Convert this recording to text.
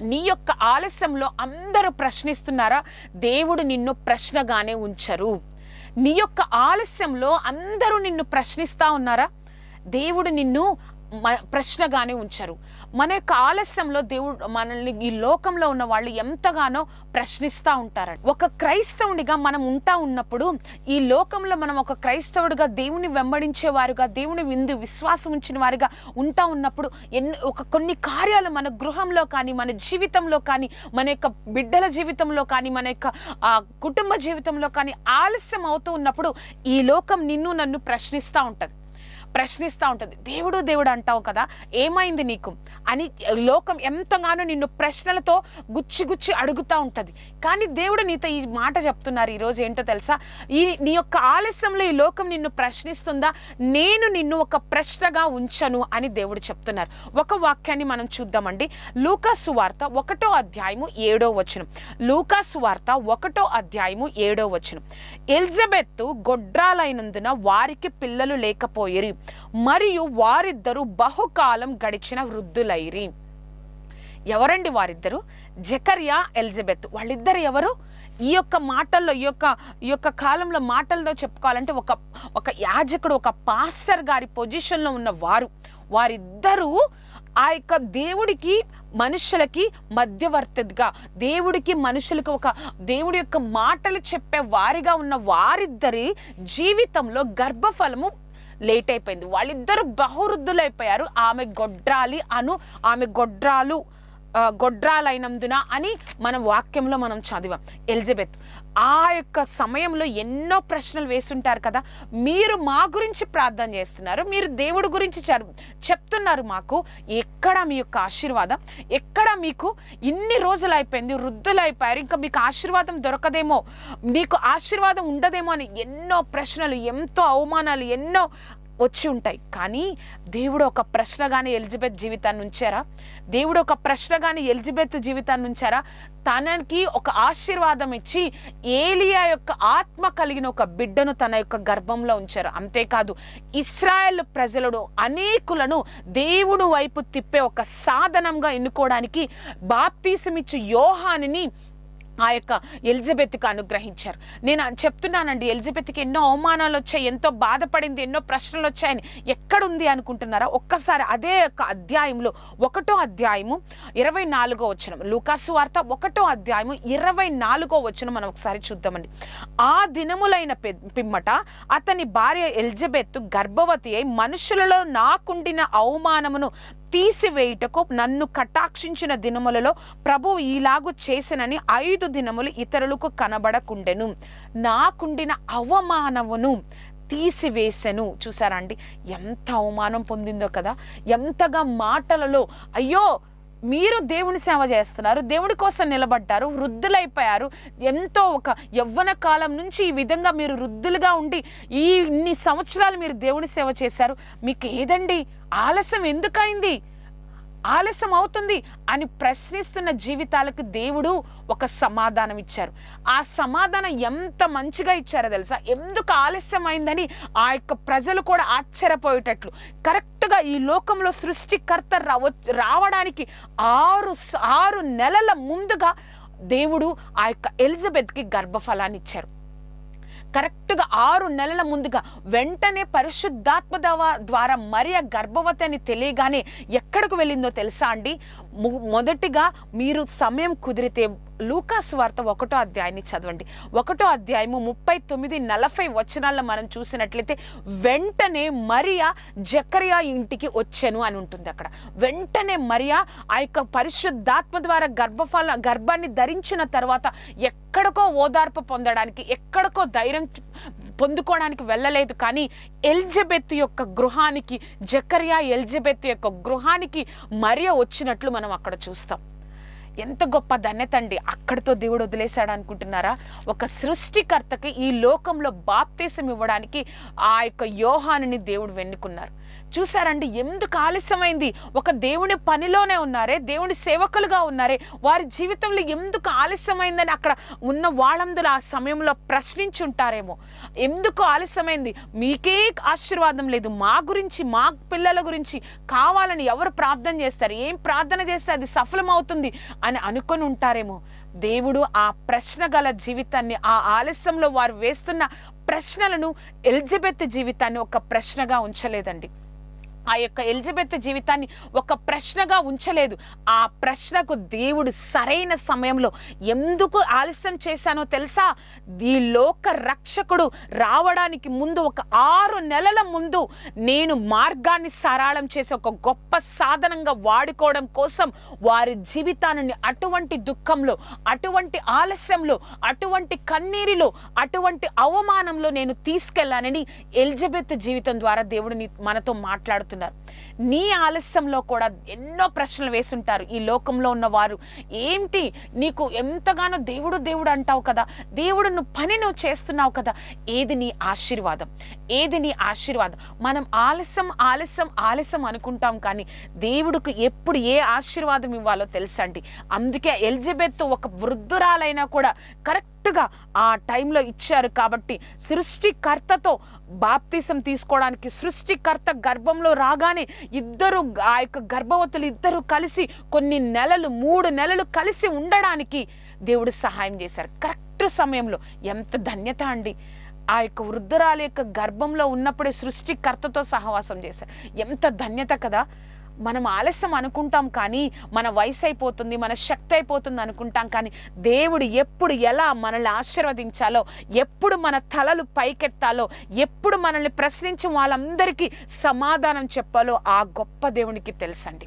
నీ యొక్క ఆలస్యంలో అందరూ ప్రశ్నిస్తున్నారా? దేవుడు నిన్ను ప్రశ్నగానే ఉంచరు. నీ యొక్క ఆలస్యంలో అందరూ నిన్ను ప్రశ్నిస్తా ఉన్నారా? దేవుడు నిన్ను మ- ప్రశ్నగానే ఉంచరు. మన యొక్క ఆలస్యంలో దేవుడు మనల్ని ఈ లోకంలో ఉన్న వాళ్ళు ఎంతగానో ప్రశ్నిస్తూ ఉంటారండి ఒక క్రైస్తవునిగా మనం ఉంటా ఉన్నప్పుడు ఈ లోకంలో మనం ఒక క్రైస్తవుడిగా దేవుని వెంబడించే వారుగా దేవుని విందు విశ్వాసం ఉంచిన వారుగా ఉంటా ఉన్నప్పుడు ఎన్నో ఒక కొన్ని కార్యాలు మన గృహంలో కానీ మన జీవితంలో కానీ మన యొక్క బిడ్డల జీవితంలో కానీ మన యొక్క కుటుంబ జీవితంలో కానీ ఆలస్యం అవుతూ ఉన్నప్పుడు ఈ లోకం నిన్ను నన్ను ప్రశ్నిస్తూ ఉంటుంది. ప్రశ్నిస్తూ ఉంటుంది. దేవుడు దేవుడు అంటావు కదా ఏమైంది నీకు? అని లోకం ఎంతగానో నిన్ను ప్రశ్నలతో గుచ్చి గుచ్చి అడుగుతూ ఉంటుంది. కానీ దేవుడు నీతో ఈ మాట చెప్తున్నారు ఈరోజు ఏంటో తెలుసా? ఈ నీ యొక్క ఆలస్యంలో ఈ లోకం నిన్ను ప్రశ్నిస్తుందా? నేను నిన్ను ఒక ప్రశ్నగా ఉంచను అని దేవుడు చెప్తున్నారు. ఒక వాక్యాన్ని మనం చూద్దామండి. లూకాసు వార్త ఒకటో అధ్యాయము ఏడో వచనం. లూకాసు వార్త ఒకటో అధ్యాయము ఏడో వచనం. ఎలిజబెత్ గొడ్రాలైనందున వారికి పిల్లలు లేకపోయేరు. మరియు వారిద్దరూ బహుకాలం గడిచిన వృద్ధులైరి. ఎవరండి వారిద్దరు? జకర్యా ఎలిజబెత్. వాళ్ళిద్దరు ఎవరు? ఈ యొక్క మాటల్లో ఈ యొక్క ఈ యొక్క కాలంలో మాటల్లో చెప్పుకోవాలంటే ఒక ఒక యాజకుడు ఒక పాస్టర్ గారి పొజిషన్లో ఉన్న వారు. వారిద్దరూ ఆ యొక్క దేవుడికి మనుషులకి మధ్యవర్తిగా దేవుడికి మనుషులకు ఒక దేవుడి యొక్క మాటలు చెప్పే వారిగా ఉన్న వారిద్దరి జీవితంలో గర్భఫలము లేట్ అయిపోయింది. వాళ్ళిద్దరు బహువృద్ధులైపోయారు. ఆమె గొడ్రాలి అను ఆమె గొడ్రాలు గొడ్రాలైనందున అని మన వాక్యంలో మనం చదివాం. ఎలిజబెత్ ఆ యొక్క సమయంలో ఎన్నో ప్రశ్నలు వేస్తుంటారు కదా. మీరు మా గురించి ప్రార్థన చేస్తున్నారు. మీరు దేవుడి గురించి చెప్తున్నారు మాకు. ఎక్కడ మీ యొక్క ఆశీర్వాదం? ఎక్కడ మీకు ఇన్ని రోజులు అయిపోయింది వృద్ధులు అయిపోయారు ఇంకా మీకు ఆశీర్వాదం దొరకదేమో మీకు ఆశీర్వాదం ఉండదేమో అని ఎన్నో ప్రశ్నలు ఎంతో అవమానాలు ఎన్నో వచ్చి ఉంటాయి. కానీ దేవుడు ఒక ప్రశ్నగానే ఎలిజబెత్ జీవితాన్ని ఉంచారా? దేవుడు ఒక ప్రశ్నగానే ఎలిజబెత్ జీవితాన్ని ఉంచారా? తనకి ఒక ఆశీర్వాదం ఇచ్చి ఏలియా యొక్క ఆత్మ కలిగిన ఒక బిడ్డను తన యొక్క గర్భంలో ఉంచారు. అంతేకాదు ఇస్రాయెల్ ప్రజలను అనేకులను దేవుడు వైపు తిప్పే ఒక సాధనంగా ఎన్నుకోవడానికి బాప్తీసమిచ్చు యోహానిని ఆ యొక్క ఎలిజబెత్కి అనుగ్రహించారు. నేను చెప్తున్నానండి ఎలిజబెత్కి ఎన్నో అవమానాలు వచ్చాయి ఎంతో బాధపడింది ఎన్నో ప్రశ్నలు వచ్చాయని ఎక్కడుంది అనుకుంటున్నారా? ఒక్కసారి అదే యొక్క అధ్యాయంలో ఒకటో అధ్యాయము ఇరవై నాలుగో వచనం లూకాసు వార్త ఒకటో అధ్యాయము ఇరవై నాలుగో వచనం మనం ఒకసారి చూద్దామండి. ఆ దినములైన పిమ్మట అతని భార్య ఎలిజబెత్ గర్భవతి అయి మనుషులలో నాకుండిన అవమానమును తీసివేయుటకు నన్ను కటాక్షించిన దినములలో ప్రభు ఈలాగు చేసినని ఐదు దినములు ఇతరులకు కనబడకుండెను. నాకుండిన అవమానమును తీసివేసెను. చూసారా అండి? ఎంత అవమానం పొందిందో కదా? ఎంతగా మాటలలో అయ్యో మీరు దేవుని సేవ చేస్తున్నారు దేవుడి కోసం నిలబడ్డారు వృద్ధులైపోయారు. ఎంతో ఒక యవ్వన కాలం నుంచి ఈ విధంగా మీరు వృద్ధులుగా ఉండి ఈ ఇన్ని సంవత్సరాలు మీరు దేవుని సేవ చేశారు. మీకు ఏదండి? ఆలస్యం ఎందుకైంది? ఆలస్యం అవుతుంది అని ప్రశ్నిస్తున్న జీవితాలకు దేవుడు ఒక సమాధానం ఇచ్చారు. ఆ సమాధానం ఎంత మంచిగా ఇచ్చారో తెలుసా? ఎందుకు ఆలస్యం అయిందని ఆ యొక్క ప్రజలు కూడా ఆశ్చర్యపోయేటట్లు. కరెక్ట్గా ఈ లోకంలో సృష్టికర్త రావ రావడానికి ఆరు ఆరు నెలల ముందుగా దేవుడు ఆ యొక్క ఎలిజబెత్కి గర్భఫలాన్ని ఇచ్చారు. కరెక్ట్గా ఆరు నెలల ముందుగా వెంటనే పరిశుద్ధాత్మ ద్వారా మరియ గర్భవతి అని తెలియగానే ఎక్కడికి వెళ్ళిందో తెలుసా అండి? మొదటిగా మీరు సమయం కుదిరితే లూకాస్ వార్త ఒకటో అధ్యాయాన్ని చదవండి. ఒకటో అధ్యాయము ముప్పై తొమ్మిది నలభై వచనాల్లో మనం చూసినట్లయితే వెంటనే మరియా జకరియా ఇంటికి వచ్చాను అని ఉంటుంది అక్కడ. వెంటనే మరియా ఆ యొక్క పరిశుద్ధాత్మ ద్వారా గర్భఫల గర్భాన్ని ధరించిన తర్వాత ఎక్కడికో ఓదార్పు పొందడానికి ఎక్కడికో ధైర్యం పొందుకోవడానికి వెళ్ళలేదు. కానీ ఎలిజబెత్ యొక్క గృహానికి జకరియా ఎలిజబెత్ యొక్క గృహానికి మరియ వచ్చినట్లు మనం అక్కడ చూస్తాం. ఎంత గొప్ప ధన్యత అండి. అక్కడితో దేవుడు వదిలేశాడు అనుకుంటున్నారా? ఒక సృష్టికర్తకి ఈ లోకంలో బాప్తీసం ఇవ్వడానికి ఆ యొక్క యోహానుని దేవుడు వెన్నుకున్నారు. చూసారండి ఎందుకు ఆలస్యమైంది? ఒక దేవుని పనిలోనే ఉన్నారే దేవుని సేవకులుగా ఉన్నారే వారి జీవితంలో ఎందుకు ఆలస్యమైందని అక్కడ ఉన్న వాళ్ళందరూ ఆ సమయంలో ప్రశ్నించి ఉంటారేమో ఎందుకు ఆలస్యమైంది? మీకే ఆశీర్వాదం లేదు. మా గురించి మా పిల్లల గురించి కావాలని ఎవరు ప్రార్థన చేస్తారు? ఏం ప్రార్థన చేస్తే అది సఫలమవుతుంది అని అనుకొని ఉంటారేమో. దేవుడు ఆ ప్రశ్న గల జీవితాన్ని ఆ ఆలస్యంలో వారు వేస్తున్న ప్రశ్నలను ఎలిజబెత్ జీవితాన్ని ఒక ప్రశ్నగా ఉంచలేదండి. ఆ యొక్క ఎలిజబెత్ జీవితాన్ని ఒక ప్రశ్నగా ఉంచలేదు. ఆ ప్రశ్నకు దేవుడు సరైన సమయంలో ఎందుకు ఆలస్యం చేశానో తెలుసా? ఈ లోక రక్షకుడు రావడానికి ముందు ఒక ఆరు నెలల ముందు నేను మార్గాన్ని సరళం చేసి ఒక గొప్ప సాధనంగా వాడుకోవడం కోసం వారి జీవితాన్ని అటువంటి దుఃఖంలో అటువంటి ఆలస్యంలో అటువంటి కన్నీరిలో అటువంటి అవమానంలో నేను తీసుకెళ్ళానని ఎలిజబెత్ జీవితం ద్వారా దేవుడు మనతో మాట్లాడుతున్నాను మాట్లాడుతున్నారు నీ ఆలస్యంలో కూడా ఎన్నో ప్రశ్నలు వేసుంటారు ఈ లోకంలో ఉన్న వారు ఏంటి? నీకు ఎంతగానో దేవుడు దేవుడు అంటావు కదా. దేవుడు నువ్వు పని నువ్వు చేస్తున్నావు కదా. ఏది నీ ఆశీర్వాదం? ఏది నీ ఆశీర్వాదం? మనం ఆలస్యం ఆలస్యం ఆలస్యం అనుకుంటాం కానీ దేవుడికి ఎప్పుడు ఏ ఆశీర్వాదం ఇవ్వాలో తెలుసండి అందుకే ఎలిజబెత్ ఒక వృద్ధురాలైనా కూడా కరెక్ట్ కరెక్ట్గా ఆ టైంలో ఇచ్చారు కాబట్టి సృష్టికర్తతో బాప్తిసం తీసుకోవడానికి సృష్టికర్త గర్భంలో రాగానే ఇద్దరు ఆ యొక్క గర్భవతులు ఇద్దరు కలిసి కొన్ని నెలలు మూడు నెలలు కలిసి ఉండడానికి దేవుడు సహాయం చేశారు. కరెక్ట్ సమయంలో ఎంత ధన్యత అండి. ఆ యొక్క వృద్ధురాలి యొక్క గర్భంలో ఉన్నప్పుడే సృష్టికర్తతో సహవాసం చేశారు. ఎంత ధన్యత కదా. మనం ఆలస్యం అనుకుంటాం కానీ మన వయసు అయిపోతుంది మన శక్తి అయిపోతుంది అనుకుంటాం కానీ దేవుడు ఎప్పుడు ఎలా మనల్ని ఆశీర్వదించాలో ఎప్పుడు మన తలలు పైకెత్తాలో ఎప్పుడు మనల్ని ప్రశ్నించి వాళ్ళందరికీ సమాధానం చెప్పాలో ఆ గొప్ప దేవునికి తెలుసండి.